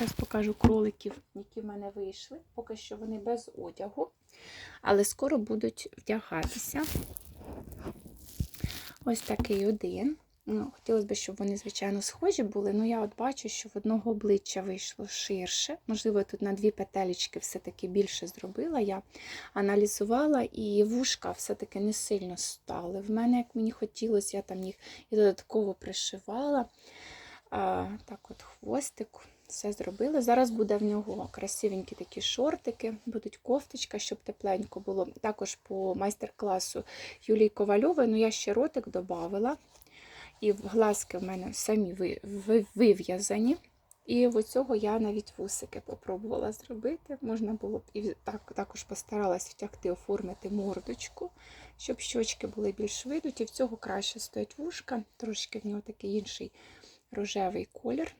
Зараз покажу кроликів, які в мене вийшли. Поки що вони без одягу, але скоро будуть вдягатися. Ось такий один. Ну, Хотілося б, щоб вони, звичайно, схожі були, але я от бачу, що в одного обличчя вийшло ширше. Можливо, тут на дві петелечки все-таки більше зробила. Я аналізувала, і вушка все-таки не сильно стали. В мене, як мені хотілося, я там їх і додатково пришивала. Так от хвостик, все зробила. Зараз буде в нього красивенькі такі шортики, будуть кофточка, щоб тепленько було. Також по майстер-класу Юлії Ковальової, ну я ще ротик додавала. І глазки в мене самі ви- ви- вив'язані. І в я навіть вусики попробувала зробити. Можна було б і так, також постаралась втягти, оформити мордочку, щоб щочки були більш видуті. В цього краще стоять вушка, трошки в нього такий інший рожевий колір.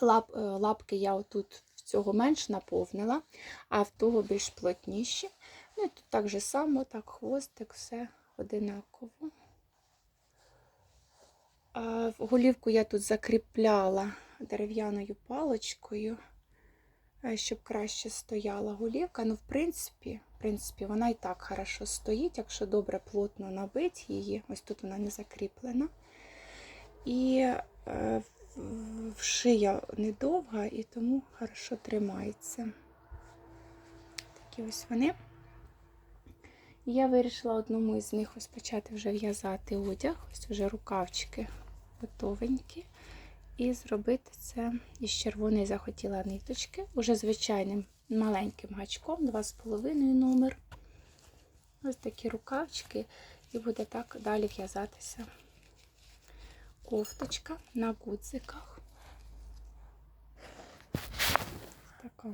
Лап, е, лапки я отут в цього менш наповнила, а в того більш плотніші. Ну і тут так же само, так, хвостик, все одинаково. А голівку я тут закріпляла дерев'яною паличкою, е, щоб краще стояла голівка. Ну, в принципі, в принципі, вона і так хорошо стоїть, якщо добре плотно набить її. Ось тут вона не закріплена. І е, шия недовга і тому хорошо тримається. Такі ось вони. Я вирішила одному із них ось почати вже в'язати одяг. Ось вже рукавчики готовенькі. І зробити це із червоної захотіла ниточки, уже звичайним маленьким гачком, 2,5 номер. Ось такі рукавчики, і буде так далі в'язатися кофточка на гудзиках. Така.